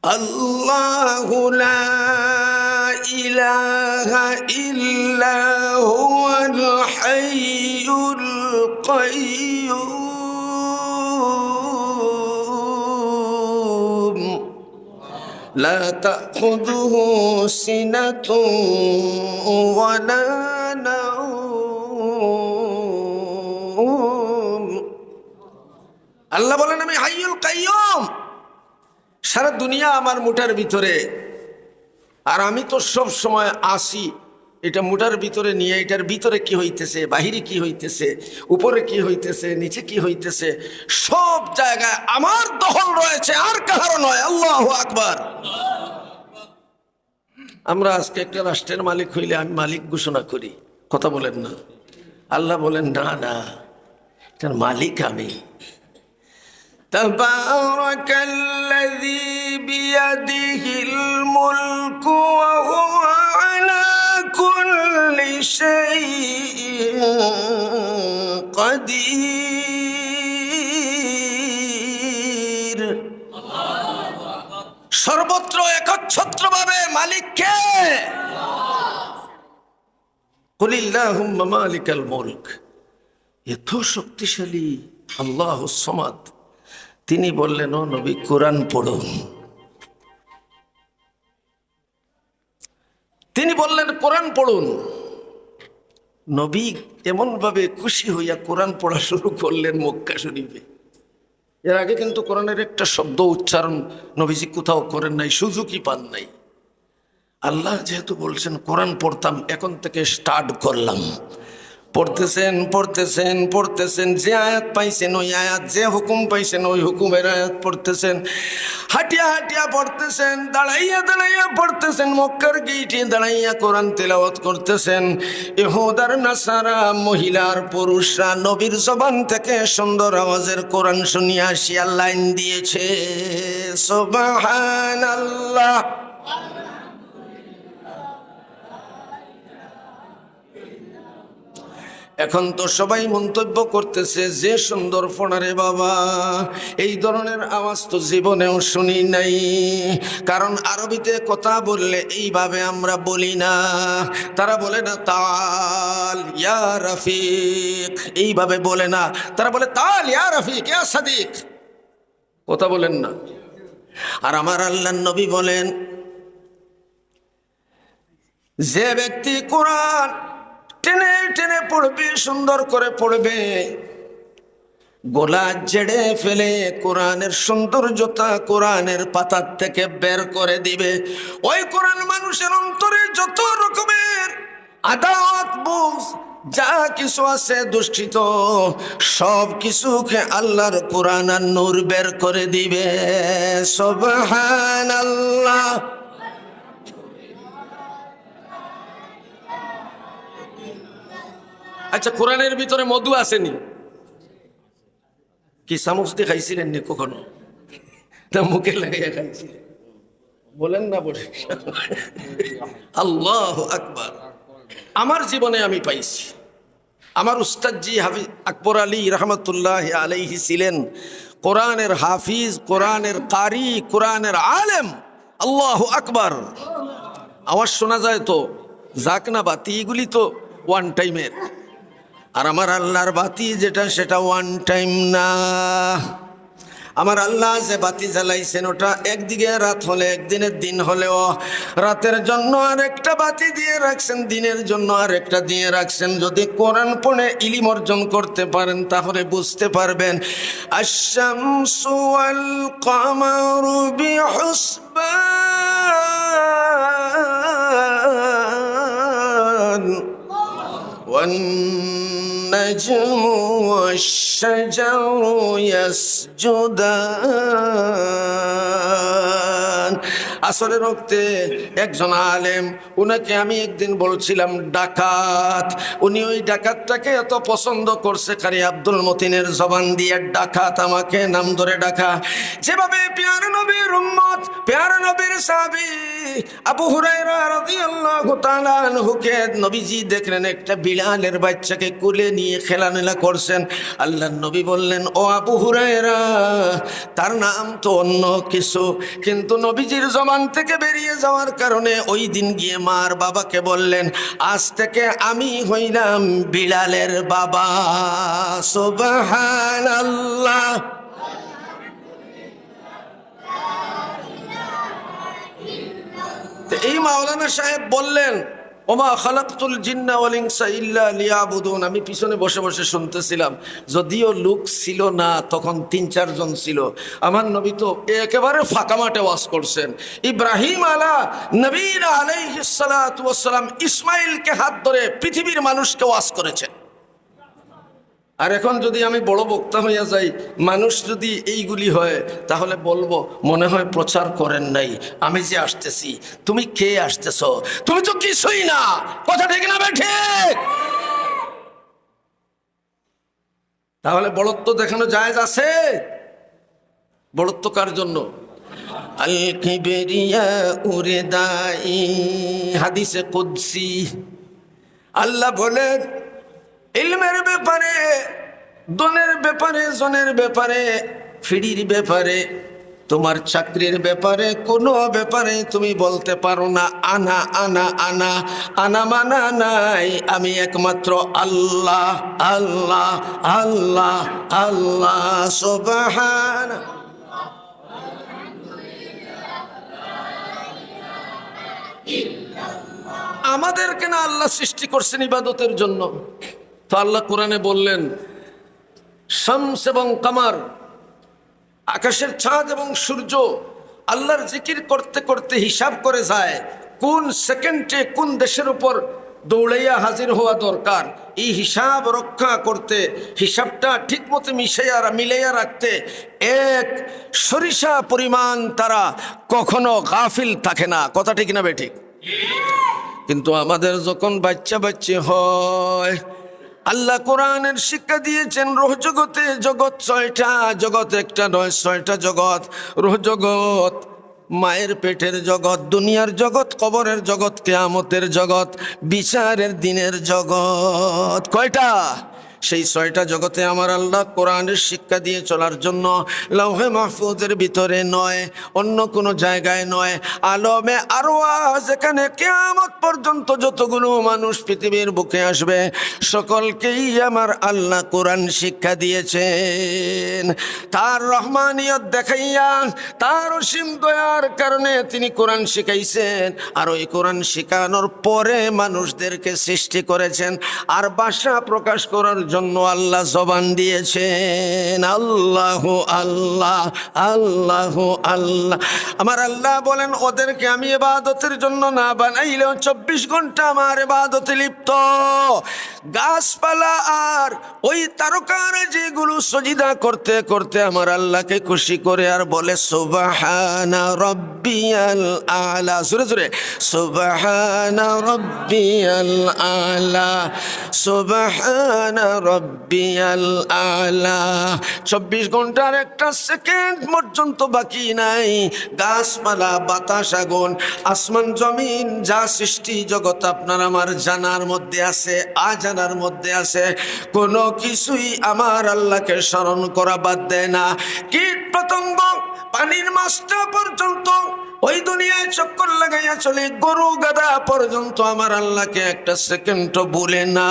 الله لا إله إلا هو الحي القيوم. لا تأخذه سنة ولا نوم. الله بولنا من حي القيوم. সারা দুনিয়া আমার মুঠার ভিতরে। আর আমি তো সব সময় আসি, এটা মুঠার ভিতরে নিয়ে, এটার ভিতরে কি হইতেছে, বাহিরে কি হইতেছে, উপরে কি হইতেছে, নিচে কি হইতেছে, সব জায়গায় আমার দখল রয়েছে, আর কাহারও নয়। আল্লাহ আকবার। আমরা আজকে একটা রাষ্ট্রের মালিক হইলে আমি মালিক ঘোষণা করি, কথা বলেন না। আল্লাহ বলেন, না না, এটার মালিক আমি। تبارك الذي بيده الملك وهو على كل شيء قدير সর্বত্র একচ্ছত্র ভাবে মালিককে কুলিল্লাহুম্মা মালিকাল মুলক এত শক্তিশালী আল্লাহ সমাদ তিনি বললেন, ও নবী, কোরআন পড়ুন তিনি বললেন, কোরআন পড়ুন। নবী এমনভাবে খুশি হইয়া কোরআন পড়া শুরু করলেন মক্কা শরীফে। এর আগে কিন্তু কোরআনের একটা শব্দ উচ্চারণ নবীজি কোথাও করেন নাই, সুযোগই পান নাই। আল্লাহ যেহেতু বলছেন, কোরআন পড়তাম, এখন থেকে স্টার্ট করলাম। পড়তেছেন পড়তেছেন পড়তেছেন, যে আয়াত পাইছেন ওই আয়াত, যে হুকুম পাইছেন ওই হুকুমের আয়াত পড়তেছেন। হাটিয়া হাটিয়া পড়তেছেন, দাঁড়াইয়া দাঁড়াইয়া পড়তেছেন, মক্কার গিটে দাঁড়াইয়া কোরআন তেলাওয়াত করতেছেন। এহোদার নাসারা, মহিলার, পুরুষরা, নবীর জবান থেকে সুন্দর আওয়াজের কোরআন শুনিয়া আসিয়া লাইন দিয়েছে। সোবাহান আল্লাহ এখন তো সবাই মন্তব্য করতেছে, যে সুন্দর ফোনারে বাবা, এই ধরনের আওয়াজ তো জীবনেও শুনি নাই। কারণ আরবিতে কথা বললে এইভাবে আমরা বলি না। তারা বলে না, তাল, ইয়া রফিক। এইভাবে বলে না। তারা বলে, তাল, ইয়া রফিক, ইয়া সাদিক। কথা বলেন না। আর আমার আল্লাহ নবী বলেন, যে ব্যক্তি কোরআন টেনে টেনে পড়বে, সুন্দর করে পড়বে। গোলা জেড়ে ফেলে কোরআনের সৌন্দর্যতা কোরআনের পাতার থেকে বের করে দিবে। ওই কোরআন মানুষের অন্তরে যত রকমের আদাত বুঝ, যা কিছু আছে দুষ্টিত সব কিছুকে আল্লাহর কোরআন আর নূর বের করে দিবে। সবহান আল্লাহ আচ্ছা কোরআনের ভিতরে মধু আসেনি। কি চামচ দিয়ে খাইছিলেন নি কখনো? তা মুখে লাগাইয়া খাইছিলেন? বলেন না বলে আল্লাহ আকবার। আমার জীবনে আমি পাইছি। আমার উস্তাদজি হাফিজ আকবর আলী রহমতুল্লাহ আলাইহি ছিলেন কোরআনের হাফিজ, কোরআনের কারি, কোরআনের আলেম। আল্লাহ আকবার। আওয়াজ শোনা যায় তো, যাক না বাতি, এগুলি তো ওয়ান টাইমের আর আমার আল্লাহর বাতি যেটা, সেটা ওয়ান টাইম না। আমার আল্লাহ যে বাতি জ্বালাইছেন, ওটা একদিকে রাত হলে একদিনের দিন হলেও রাতের জন্য আর একটা বাতি দিয়ে রাখছেন, দিনের জন্য আর একটা দিয়ে রাখছেন। যদি কোরআন পড়ে ইলিম অর্জন করতে পারেন, তাহলে বুঝতে পারবেন। আশামসু আল কামারু বিহুসবান والنجم والشجر يسجدان আসরের রক্তে একজন আলেম, উনাকে আমি একদিন বলছিলাম, ডাকাত। উনি ওই ডাকাতটাকে এত পছন্দ করছে কারি আব্দুল মতিনের জবান দিয়ে, ডাকাত, আমাকে নাম ধরে ডাকা। যেভাবে পেয়ার নবীর উম্মত পেয়ার নবীর সাহাবী আবু হুরায়রা রাদিয়াল্লাহু তাআলা আনহুকে নবীজি দেখলেন, একটা বিড়ালের বাচ্চাকে কুলে নিয়ে খেলামেলা করছেন। আল্লাহর নবী বললেন, ও আবু হুরায়রা, তার নাম তো অন্য কিছু। কিন্তু নবীজির জবান থেকে বেরিয়ে যাওয়ার কারণে ওই দিন গিয়ে মার বাবাকে বললেন, আজ থেকে আমি হইলাম বিড়ালের বাবা। সোবাহান তো এই মাওলানা সাহেব বললেন ওমা খালাকুল জিন্না ওয়াল ইনসা ইল্লা লিয়াবুদুন। আমি পিছনে বসে বসে শুনতেছিলাম, যদিও লোক ছিল না, তখন তিন চারজন ছিল। আমার নবী তো একেবারে ফাঁকা মাঠে ওয়াজ করছেন। ইব্রাহিম আলা নবীন আলাইহিসালাম ইসমাইলকে হাত ধরে পৃথিবীর মানুষকে ওয়াজ করেছেন। আর এখন যদি আমি বড় বক্তা হইয়া যাই, মানুষ যদি এইগুলি হয়, তাহলে বলব, মনে হয় প্রচার করেন নাই। আমি যে আসতেছি, তুমি কে আসতেছ? তুমি তো কিছুই না। কথা ঠিক না বেঠে তাহলে বড়ত্ব দেখানো জায়েজ আছে? বড়ত্ব কার জন্য? আল উরে দাই হাদিসে কুদ্সি। আল্লাহ বলেন ইলমের ব্যাপারে দনের ব্যাপারে, জনের ব্যাপারে, ফিরির ব্যাপারে, তোমার চাকরির ব্যাপারে কোনো ব্যাপারে তুমি বলতে পারো না। আনা আনা আনা আনা মানা নাই। আমি একমাত্র আল্লাহ আল্লাহ আল্লাহ আল্লাহ, সোবাহান। আমাদেরকে না আল্লাহ সৃষ্টি করছেন ইবাদতের জন্য। তো আল্লাহ কোরআনে বললেন, শামস এবং কামার, আকাশের চাঁদ এবং সূর্য, আল্লাহর জিকির করতে করতে হিসাব করে যায়, কোন সেকেন্ডে কোন দেশের উপর দৌড়াইয়া হাজির হওয়া দরকার। এই হিসাব রক্ষা করতে, হিসাবটা ঠিক মতো মিশাইয়া মিলাইয়া রাখতে এক সরিষা পরিমাণ তারা কখনো গাফিল থাকে না। কথা ঠিক না বেঠিক কিন্তু আমাদের যখন বাচ্চা বাচ্চা হয় আল্লাহ কোরআনের শিক্ষা দিয়েছেন, রোহ জগতে জগৎ ছয়টা, জগৎ একটা নয়, ছয়টা জগৎ। রোহ জগৎ মায়ের পেটের জগৎ, দুনিয়ার জগৎ, কবরের জগৎ, কেয়ামতের জগৎ, বিচারের দিনের জগৎ। কয়টা? সেই ছয়টা জগতে আমার আল্লাহ কোরআনের শিক্ষা দিয়ে চলার জন্য লৌহে মাহফুজের ভিতরে নয়, অন্য কোনো জায়গায় নয়। আলমে আরও যেখানে কেয়ামত পর্যন্ত যতগুলো মানুষ পৃথিবীর বুকে আসবে, সকলকেই আমার আল্লাহ কোরআন শিক্ষা দিয়েছেন। তার রহমানিয়ত দেখাইয়া, তার অসীম দয়ার কারণে তিনি কোরআন শিখাইছেন। আর ওই কোরআন শিখানোর পরে মানুষদেরকে সৃষ্টি করেছেন। আর বাসা প্রকাশ করার জন্য আল্লাহ জবান দিয়েছেন, আল্লাহ আল্লাহ আল্লাহ আল্লাহ। আমার আল্লাহ বলেন, ওদেরকে আমি এবাদতের জন্য না বানাইলেও চব্বিশ ঘণ্টা আমার এবাদতে লিপ্ত। গাছপালা আর ওই তারকার যেগুলো সজিদা করতে করতে আমার আল্লাহকে খুশি করে আর বলে, সুবাহানা রব্বিয়াল আলা। সুরে সুরে সুবাহানা রব্বিয়াল আলা, সুবাহানা রব্বিয়াল আলা। চব্বিশ ঘণ্টার একটা সেকেন্ড পর্যন্ত বাকি নাই। গাছপালা, বাতাস, আগুন, আসমান, জমিন, যা সৃষ্টি জগৎ আপনার আমার জানার মধ্যে আছে, আজানার মধ্যে আছে। কোনো কিছুই আমার আল্লাহকে স্মরণ করা বাদ দেয় না। কীট পতঙ্গ, পানির মাছটা পর্যন্ত ওই দুনিয়ায় চক্কর লাগাইয়া চলে, গরু গাদা পর্যন্ত আমার আল্লাহকে একটা সেকেন্ডও বলে না।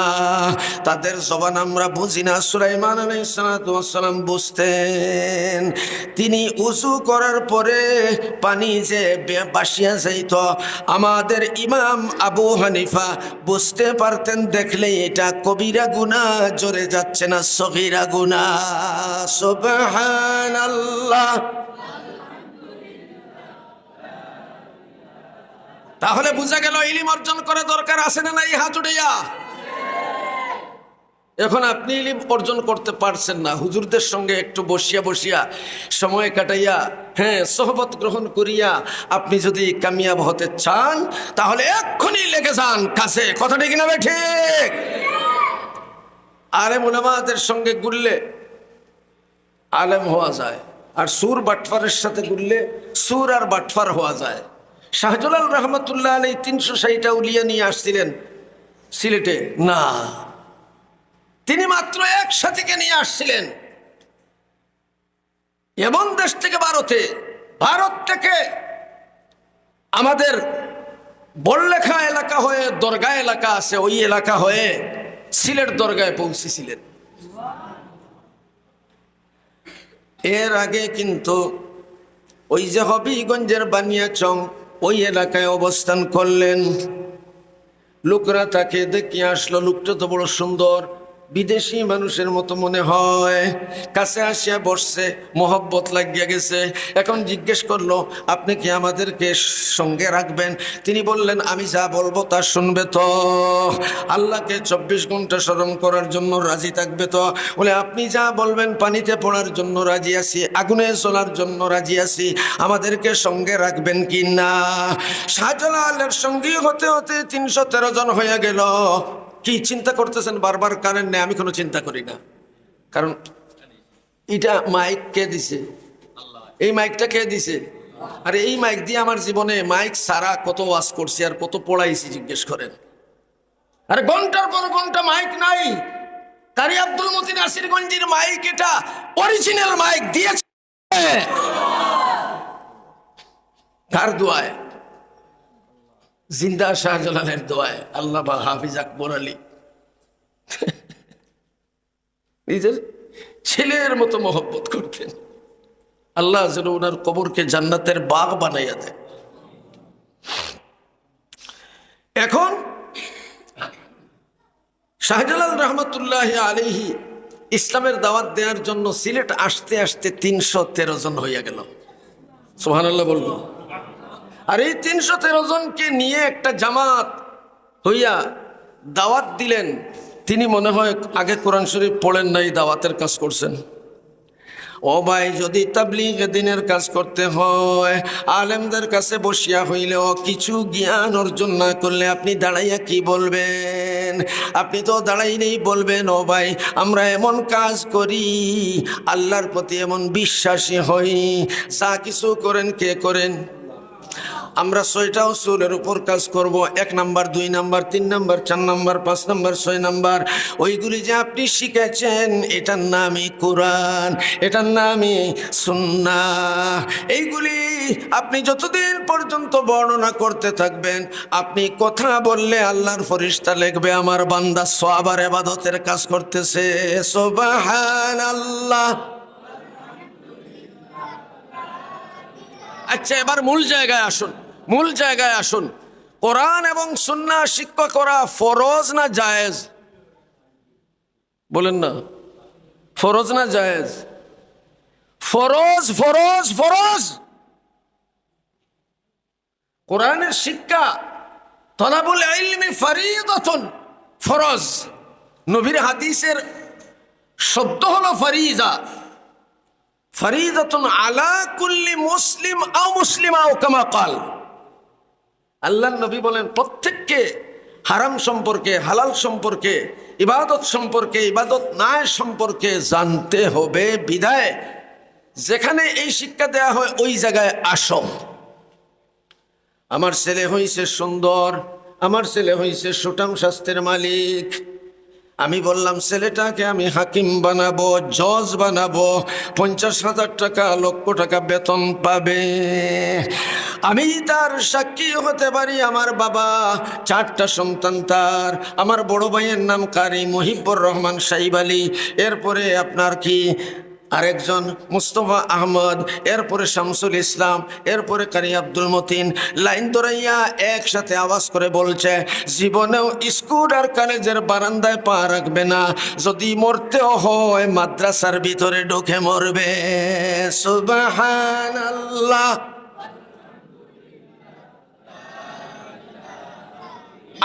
তাদের জবান আমরা বুঝি না। সুলাইমান আলাইসালাম বুঝতেন, তিনি উঁচু করার পরে পানি যে বাসিয়া যাইত, আমাদের ইমাম আবু হানিফা বুঝতে পারতেন দেখলে এটা কবিরা গুনা জোরে যাচ্ছে না, সগিরা গুনা সুবহান তাহলে বোঝা গেল ইলিম অর্জন করা দরকার আছে না এই হাত উঠাইয়া এখন আপনি ইলিম অর্জন করতে পারছেন না। হুজুরদের সঙ্গে একটু বসিয়া বসিয়া সময় কাটাইয়া হ্যাঁ সহবত গ্রহণ করিয়া আপনি যদি কামিয়াব হতে চান, তাহলে এক্ষুনি লেগে যান কাছে। কথা ঠিক না ঠিক? আলেম উলামাদের সঙ্গে ঘুরলে আলেম হওয়া যায়, আর সুর বাটফারের সাথে ঘুরলে সুর আর বাটফার হওয়া যায়। শাহজালাল রহমতুল্লাহ আলী তিনশো ষাটটা উলিয়া নিয়ে আসছিলেন সিলেটে। না। তিনি মাত্র এক সাথীকে নিয়ে আসছিলেন। এমন দেশ থেকে ভারতে। ভারত থেকে আমাদের বললেখা এলাকা হয়ে দরগা এলাকা আছে ওই এলাকা হয়ে সিলেট দরগায় পৌঁছেছিলেন। এর আগে কিন্তু ওই যে হবিগঞ্জের বানিয়াচং ওই এলাকায় অবস্থান করলেন। লোকরা তাকে দেখিয়ে আসলো লোকটা তো বড় সুন্দর। বিদেশি মানুষের মতো মনে হয়। কাছে আসিয়া বসছে, মোহব্বত লাগিয়া গেছে। এখন জিজ্ঞেস করল, আপনি কি আমাদেরকে সঙ্গে রাখবেন? তিনি বললেন, আমি যা বলব তা শুনবে তো। আল্লাহকে চব্বিশ ঘণ্টা স্মরণ করার জন্য রাজি থাকবে তো। বলে, আপনি যা বলবেন পানিতে পড়ার জন্য রাজি আছি, আগুনে চলার জন্য রাজি আছি। আমাদেরকে সঙ্গে রাখবেন কি না? শাহজালালের সঙ্গী হতে হতে তিনশো তেরো জন হয়ে গেল। কি চিন্তা করতেছেন? বারবার কানেন নেই আমি কোনো চিন্তা করি না। কারণ এটা মাইক কে দিছে? এই মাইকটা কে দিছে? আর এই মাইক দিয়ে আমার জীবনে মাইক সারা কত ওয়াজ করছি আর কত পড়াইছি, জিজ্ঞেস করেন। আরে ঘণ্টার পর ঘণ্টা মাইক নাই। কারি আব্দুল মতিন নাসিরগঞ্জের মাইক এটা অরিজিনাল মাইক দিয়েছে। কার দোয়ায়? জিন্দা শাহজালালের দোয়ায় আল্লাহ বা হাফিজ আকবর আলী। নিজের ছেলের মতো মহব্বত করতেন। আল্লাহ যেন ওনার কবরকে জান্নাতের বাঘ বানাইয়া দেয়। এখন শাহজালাল রহমতুল্লাহ আলিহি ইসলামের দাওয়াত দেওয়ার জন্য সিলেট আসতে আসতে তিনশো তেরো জন হইয়া গেল। সোহান আল্লাহ বলব। আর এই তিনশো তেরো জনকে নিয়ে একটা জামাত হইয়া দাওয়াত দিলেন। তিনি মনে হয় আগে কোরআন শরীফ পড়েন নাই, দাওয়াতের কাজ করছেন। ও ভাই, যদি তাবলিগ দিনের কাজ করতে হয়, আলেমদের কাছে বসিয়া হইলেও কিছু জ্ঞান অর্জন না করলে আপনি দাঁড়াইয়া কি বলবেন? আপনি তো দাঁড়াইলেই বলবেন, ও ভাই, আমরা এমন কাজ করি, আল্লাহর প্রতি এমন বিশ্বাসী হই, যা কিছু করেন কে করেন? আমরা ছয়টা উসুলের উপর কাজ করব। এক নাম্বার, দুই নাম্বার, তিন নাম্বার, চার নাম্বার, পাঁচ নাম্বার, ছয় নাম্বার। ওইগুলি যে আপনি শিখেছেন, এটার নামই কোরআন, এটার নামই সুন্না এইগুলি আপনি যতদিন পর্যন্ত বর্ণনা করতে থাকবেন, আপনি কথা বললে আল্লাহর ফরিস্তা লিখবে, আমার বান্দা সোয়াবার এবাদতের কাজ করতেছে। সোবাহান আল্লাহ আচ্ছা এবার মূল জায়গায় আসুন। মূল জায়গায় আসুন। কোরআন এবং সুন্না শিক্ষা করা ফরজ না জায়েজ? বলেন না। ফরজ না জায়েজ? ফরজ ফরজ ফরজ! কোরআনের শিক্ষা তলাবুল ইলমি ফরিদাতুন, ফরজ। নবীর হাদিসের শব্দ হলো ফরিজা ফরিদাতুন আলা কুল্লি মুসলিম আও মুসলিম আও কামা কাল। আল্লাহ নবী বলেন, প্রত্যেককে হারাম সম্পর্কে, হালাল সম্পর্কে, ইবাদত সম্পর্কে, ইবাদত নায় সম্পর্কে জানতে হবে। বিধায় যেখানে এই শিক্ষা দেয়া হয়, ওই জায়গায় আসো। আমার ছেলে হইছে সুন্দর, আমার ছেলে হইছে সুটাম স্বাস্থ্যের মালিক। আমি বললাম, ছেলেটাকে আমি হাকিম বানাবো, জজ বানাবো, পঞ্চাশ হাজার টাকা, লক্ষ টাকা বেতন পাবে। আমি তার সাক্ষী হতে পারি, আমার বাবা, চারটা সন্তান তার। আমার বড় ভাইয়ের নাম কারি, মহিবর রহমান সাইব আলী। এরপরে আপনার কি আরেকজন মুস্তফা আহমদ, এরপরে শামসুল ইসলাম, এরপরে কারি আব্দুল মতিন, লাইন দৌড়াইয়া একসাথে আওয়াজ করে বলছে, জীবনেও স্কুল আর কলেজের বারান্দায় পা রাখবে না। যদি মরতেও হয়, মাদ্রাসার ভিতরে ঢুকে মরবে। সুবাহান আল্লাহ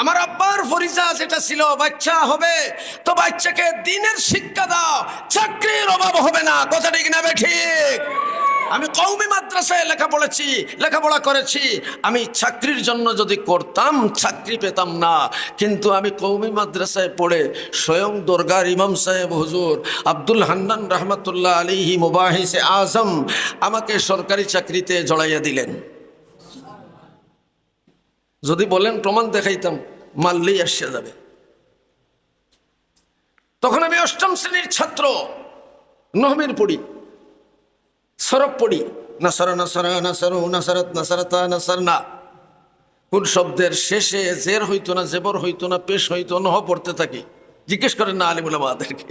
আমার আব্বার ফরিজা যেটা ছিল, বাচ্চা হবে, তো বাচ্চাকে দিনের শিক্ষা দাও, চাকরির অভাব হবে না। কথা ঠিক না ঠিক? আমি কৌমি মাদ্রাসায় লেখা পড়েছি, লেখাপড়া করেছি। আমি চাকরির জন্য যদি করতাম, চাকরি পেতাম না। কিন্তু আমি কৌমি মাদ্রাসায় পড়ে স্বয়ং দরগার ইমাম সাহেব হুজুর আব্দুল হান্নান রহমতুল্লাহ আলিহি মুবাহিসে আজম আমাকে সরকারি চাকরিতে জড়াইয়া দিলেন। যদি বলেন প্রমাণ দেখাইতাম, মারলেই আসিয়া যাবে। তখন আমি অষ্টম শ্রেণির ছাত্র নহমের পড়ি, সরব পড়ি, নাসারা নাসারা, নাসারু নাসারাত নাসারাতা নাসার, না। কোন শব্দের শেষে জের হইতো না, জেবর হইতো না, পেশ হইতো নহ পড়তে থাকি। জিজ্ঞেস করেন না আলিমুল আমাদেরকে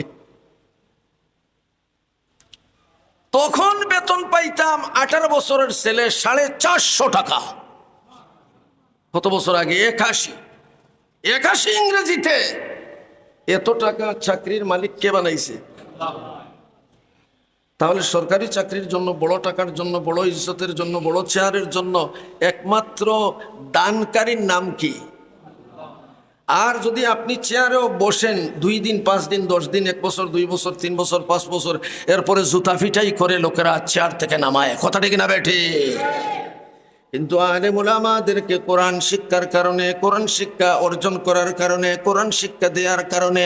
তখন বেতন পাইতাম আঠারো বছরের ছেলে সাড়ে চারশো টাকা। কত বছর আগে? একাশি। একাশি ইংরেজিতে। এত টাকা চাকরির মালিক কে বানাইছে? তাহলে সরকারি চাকরির জন্য বড় টাকার জন্য, বড় ইজ্জতের জন্য, বড় চেয়ারের জন্য একমাত্র দানকারীর নাম কি? আর যদি আপনি চেয়ারেও বসেন, দুই দিন, পাঁচ দিন, দশ দিন, এক বছর, দুই বছর, তিন বছর, পাঁচ বছর, এরপরে জুতা ফিটাই করে লোকেরা চেয়ার থেকে নামায়। কথাটা কিনা বেঠি কিন্তু আলেমুল আমাদেরকে কোরআন শিক্ষার কারণে, কোরআন শিক্ষা অর্জন করার কারণে, কোরআন শিক্ষা দেওয়ার কারণে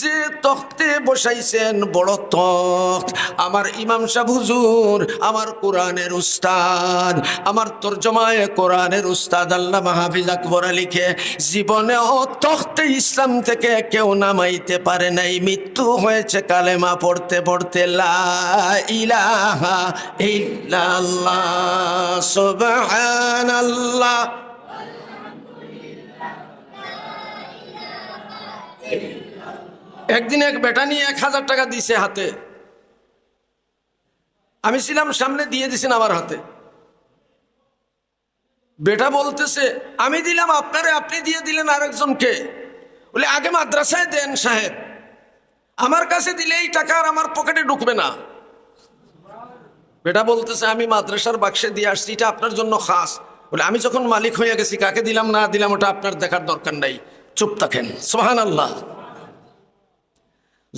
যে তখতে বসাইছেন বড় তখ। আমার ইমাম সাহ হুজুর, আমার কোরআনের উস্তাদ, আমার তর্জমায় কোরআনের উস্তাদ আল্লাহ মাহফিজ আকবর লিখে জীবনে ও তখতে ইসলাম থেকে কেউ নামাইতে পারে নাই। মৃত্যু হয়েছে কালেমা পড়তে পড়তে, লা ইলাহা ইল্লাল্লাহ সুবহানাল্লাহ। একদিন এক বেটা নিয়ে এক হাজার টাকা দিছে হাতে। আমি ছিলাম সামনে দিয়ে দিছেন আমার হাতে। বেটা বলতেছে, আমি দিলাম আপনারে, আপনি দিয়ে দিলেন আরেকজনকে। বলে, আগে মাদ্রাসায় দেন সাহেব। আমার কাছে দিলে এই টাকা আর আমার পকেটে ঢুকবে না। বেটা বলতেছে, আমি মাদ্রাসার বাক্সে দিয়ে আসছি, এটা আপনার জন্য খাস। বলে, আমি যখন মালিক হয়ে গেছি, কাকে দিলাম না দিলাম, ওটা আপনার দেখার দরকার নাই। চুপ থাকেন। সোহান আল্লাহ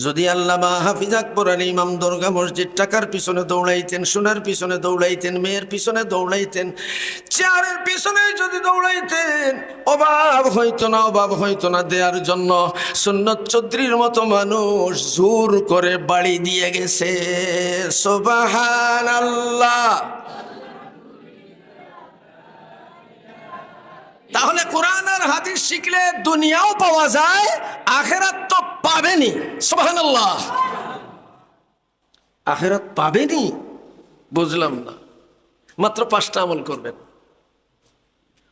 যদি আল্লাহ হাফিজ আকবর আলী ইমাম দুর্গা মসজিদ টাকার পিছনে দৌড়াইতেন, সোনার পিছনে দৌড়াইতেন, মেয়ের পিছনে দৌড়াইতেন, চেয়ারের পিছনে যদি দৌড়াইতেন, অভাব হইতো না, অভাব হইতো না দেওয়ার জন্য। সুন্নত চৌধুরীর মতো মানুষ জোর করে বাড়ি দিয়ে গেছে। সোবাহান আল্লাহ তাহলে কোরআন আর হাদিস শিখলে দুনিয়াও পাওয়া যায়, আখেরাত তো পাবেনি। সোহান আল্লাহ আখেরাত পাবেনি? বুঝলাম না। মাত্র পাঁচটা আমল করবেন।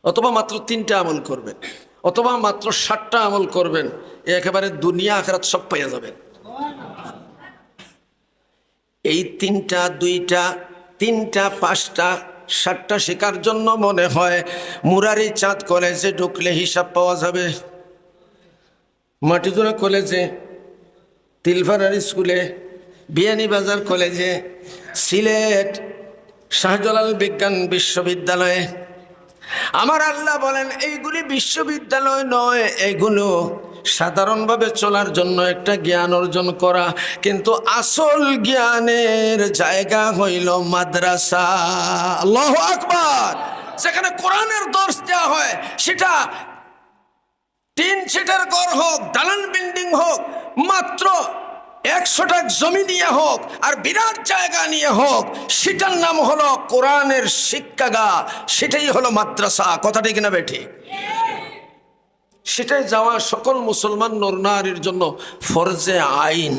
অথবা মাত্র তিনটা আমল করবেন। অথবা মাত্র ষাটটা আমল করবেন। একেবারে দুনিয়া, আখেরাত সব পাইয়া যাবেন। এই তিনটা, দুইটা, তিনটা, পাঁচটা ষাটটা শেখার জন্য মনে হয় মুরারি চাঁদ কলেজে ঢুকলে হিসাব পাওয়া যাবে। মাটিদুরা কলেজে তিলভারি স্কুলে বিয়ানীবাজার কলেজে, সিলেট শাহজালাল বিজ্ঞান বিশ্ববিদ্যালয়ে আমার আল্লাহ বলেন, এইগুলি বিশ্ববিদ্যালয় নয়, এগুলো সাধারণভাবে চলার জন্য একটা জ্ঞান অর্জন করা। কিন্তু আসল জ্ঞানের জায়গা হইল মাদ্রাসা। আল্লাহ আকবার! সেখানে কোরআনের দর্শ দেওয়া হয়, সেটা তিন সিটের ঘর হোক, দালান বিল্ডিং হোক, মাত্র একশো টাক জমি নিয়ে হোক আর বিরাট জায়গা নিয়ে হোক, সেটার নাম হলো কোরআনের শিক্ষাগা। সেটাই হলো মাদ্রাসা। কথাটি কিনা বেঠি? সেটাই যাওয়া সকল মুসলমান নর নারীর জন্য ফরজে আইন।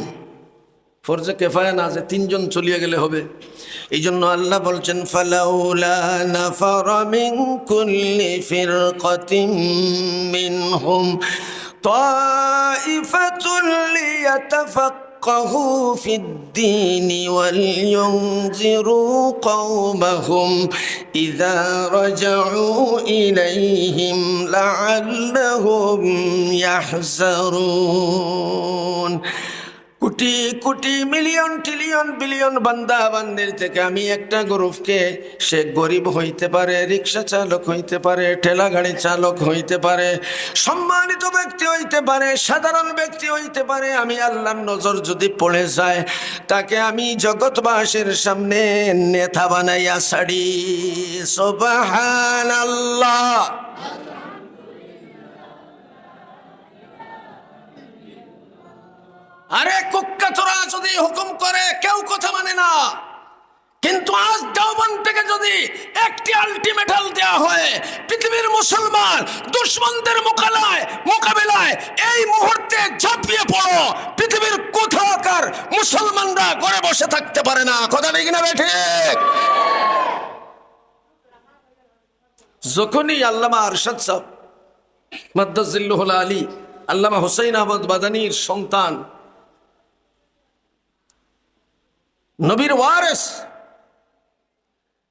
ফরজে কেফায় না যে তিনজন চলিয়ে গেলে হবে। এই জন্য আল্লাহ বলছেন, ফালাউলা حقه في الدين ولينذروا قومهم إذا رجعوا إليهم لعلهم يحذرون. Crore crore, million trillion billion বান্দা বান্দির থেকে আমি একটা গ্রুপকে সে গরিব হইতে পারে, রিক্সা চালক হইতে পারে, ঠেলা গাড়ি চালক হইতে পারে, সম্মানিত ব্যক্তি হইতে পারে, সাধারণ ব্যক্তি হইতে পারে, আমি আল্লাহর নজর যদি পড়ে যায়, তাকে আমি জগৎবাসীর সামনে নেতা বানাইয়া ছাড়ি। সোবাহান আল্লাহ আরে কুখ্যাতরা যদি হুকুম করে, কেউ কথা মানে না। কিন্তু আজ দেওবন থেকে যদি একটি আলটিমেটাল দেওয়া হয়, পৃথিবীর মুসলমান দুশ্মনদের মোকালায়, মোকাবেলায় এই মুহূর্তে ঝাঁপিয়ে পড়ো। পৃথিবীর কোথাকার মুসলমানরা ঘরে বসে থাকতে পারে না। কথা ঠিক না বেঠে যখনই আল্লামা আরশাদ সাহ মাদ্দাজিল্লুহুল আলী, আল্লামা হোসেন আহমদ বাদানির সন্তান নবীর ওয়ারেস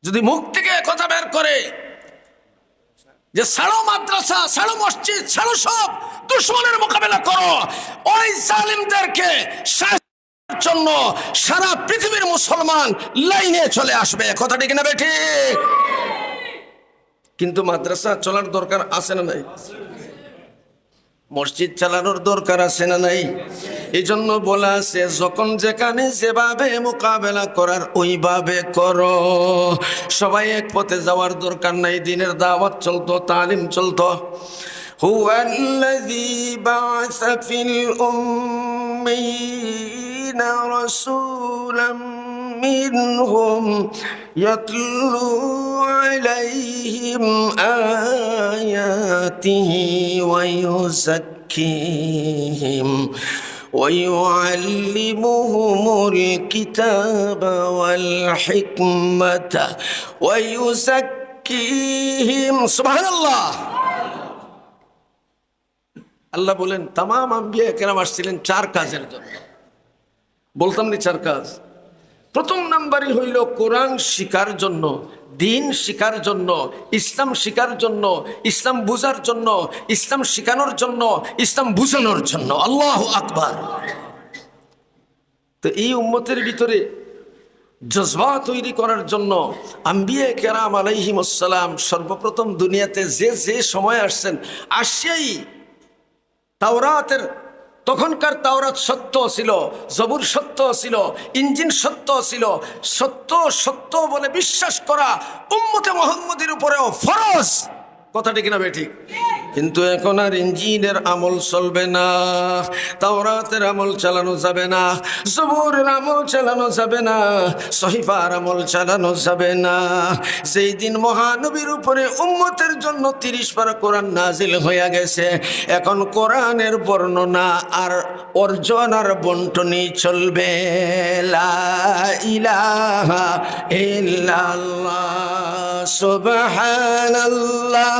যদি মুখ থেকে কথা বের করে যে ছাড়ো মাদ্রাসা ছাড়ো মসজিদ ছাড়ো সব দুশ্মনের মোকাবেলা করো, ওই জালিমদেরকে জন্য সারা পৃথিবীর মুসলমান লাইনে চলে আসবে। কথাটি কিনা বেঠি কিন্তু মাদ্রাসা চলার দরকার আছে না নাই? মসজিদ চালানোর দরকার আছে না নাই? এই জন্য বলা আছে যখন যেখানে যেভাবে মোকাবেলা করার ওইভাবে করো সবাই এক পথে যাওয়ার দরকার নাই দিনের দাওয়াত চলতো তালিম চলতো هو الذي بعث في الأمين رسولا منهم يتلو عليهم آياته ويزكيهم ويعلمهم الكتاب والحكمة ويزكيهم سبحان الله আল্লাহ বলেন তাম আম্বিয়া কেরাম আসছিলেন চার কাজের জন্য বলতাম নি চার কাজ প্রথম নাম্বারই হইল কোরআন শিকার জন্য দিন শিকার জন্য, ইসলাম শিকার জন্য, ইসলাম বুঝার জন্য, ইসলাম শিখানোর জন্য, ইসলাম বুঝানোর জন্য। আল্লাহ আকবার। তো এই উম্মতের ভিতরে জজবা তৈরি করার জন্য আম্বিয়ে কেরাম আলাইহিম আসসালাম সর্বপ্রথম দুনিয়াতে যে যে সময় আসছেন আসছেই তাওরাতের তখনকার তাওরাত সত্য ছিল, জবুর সত্য ছিল, ইঞ্জিন সত্য ছিল, সত্য সত্য বলে বিশ্বাস করা উম্মতে মোহাম্মদের উপরেও ফরজ। কথাটি কিনা বেঠিক কিন্তু এখন আর ইঞ্জিনের আমল চলবে না। তাওরাতের আমল চালানো যাবে না। জবুরের আমল চালানো যাবে না। সহিফার আমল চালানো যাবে না। সেই দিন মহানবীর উপরে উম্মতের জন্য তিরিশ বার কোরআন নাজিল হয়ে গেছে, এখন কোরআনের বর্ণনা আর অর্জন আর বন্টনই চলবে। ইলাহা ইল্লাল্লাহ, সুবহানাল্লাহ।